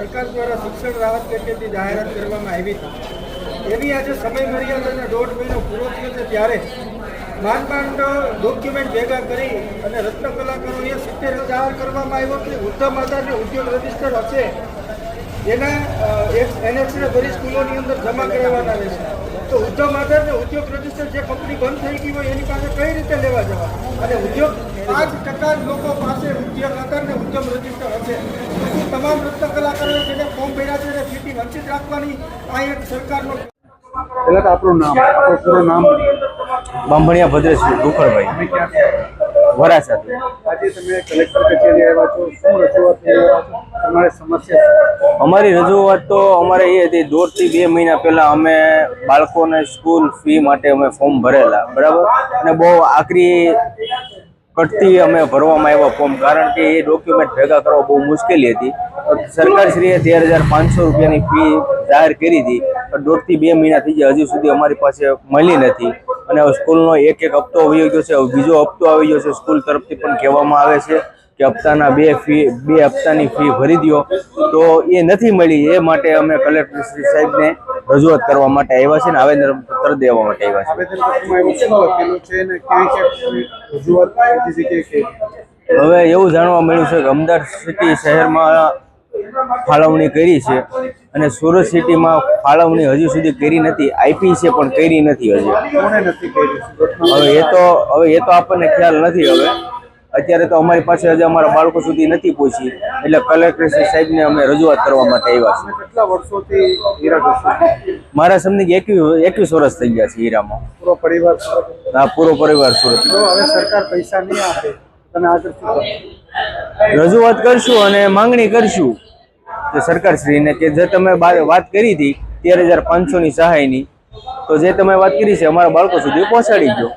સરકાર દ્વારા શિક્ષણ રાહત પેકેજની જાહેરાત કરવામાં આવી હતી. એવી આજે સમય મર્યાદાને દોઢ મહિનો પૂરો થયો છે ત્યારે માંડ માંડ ડોક્યુમેન્ટ ભેગા કરી અને રત્ન કલાકારોએ સિત્તેર જાહેર કરવામાં આવ્યો કે ઉદ્ધમ આધારને ઉદ્યોગ રજિસ્ટર હશે. એના એનએફસીને બધી સ્કૂલોની અંદર જમા કરાવવાના રહેશે. તો ઉદ્ધમ આધારને ઉદ્યોગ રજિસ્ટર જે કંપની બંધ થઈ ગઈ હોય એની પાસે કઈ રીતે લેવા જવા? અને ઉદ્યોગ પાંચ ટકા લોકો પાસે ઉદ્યોગ આધારને ઉદ્યમ રજિસ્ટર હશે. તમામ નૃત્ય કલાકારોએ જેને ફોર્મ ભર્યા છે એને ફીટી વંચિત રાખવાની આ એક સરકારનો એટલે તો આપણું નામ આપણું પૂરું નામ બાંભણિયા ભદ્રેશ ગોકળભાઈ. વરાછા વરાછાથી આજે તમે કલેક્ટર કચેરી આવ્યા છો શું રજૂઆત થઈ રહ્યા છો? તમારી સમસ્યા અમારી રજૂઆત તો અમારે એ હતી દોઢથી બે મહિના પહેલાં અમે બાળકોને સ્કૂલ ફી માટે અમે ફોર્મ ભરેલા બરાબર? અને બહુ આકરી કટથી અમે ભરવામાં આવ્યા ફોર્મ કારણ કે એ ડોક્યુમેન્ટ ભેગા કરવા બહુ મુશ્કેલી હતી. સરકારશ્રીએ તેર હજાર પાંચસો રૂપિયાની ફી જાહેર કરી હતી. પણ દોઢથી બે મહિના થઈ ગયા, હજુ સુધી અમારી પાસે મળી નથી. અને સ્કૂલનો એક એક હપ્તો આવી ગયો છે બીજો હપ્તો આવી ગયો છે, સ્કૂલ તરફથી પણ કહેવામાં આવે છે. કે હપ્તાના બે ફી બે હપ્તાની ફી ભરી દ્યો. તો એ નથી મળી. એ માટે અમે કલેક્ટર શ્રી સાહેબને રજૂઆત કરવા માટે આવ્યા છે ને આવેદન પત્ર દેવા માટે આવ્યા છે. હવે એવું જાણવા મળ્યું છે કે અમદાવાદ સિટી શહેરમાં ફાળવણી કરી છે અને સુરત સિટીમાં ફાળવણી હજુ સુધી કરી નથી. છે પણ કરી નથી હજી. હવે એ તો હવે એ તો આપણને ખ્યાલ નથી હવે. અત્યારે તો અમારી પાસે હજી અમારા બાળકો સુધી નથી પહોંચી. એટલે કલેક્ટર સાહેબને અમે રજૂઆત કરવા માટે આવ્યા તમે કેટલા વર્ષોથી છે મારા સમજી એકવીસ એકવીસ વર્ષ થઈ ગયા છે હીરામાં. પૂરો પરિવાર હા પૂરો પરિવાર સુરત. હવે સરકાર પૈસા નહીં આપે. તમે આગળ રજૂઆત કરશું અને માંગણી કરશું કે સરકારશ્રીને કે જે તમે વાત કરી હતી તેર હજાર પાંચસોની સહાયની તો જે તમે વાત કરી છે અમારા બાળકો સુધી પહોંચાડી દો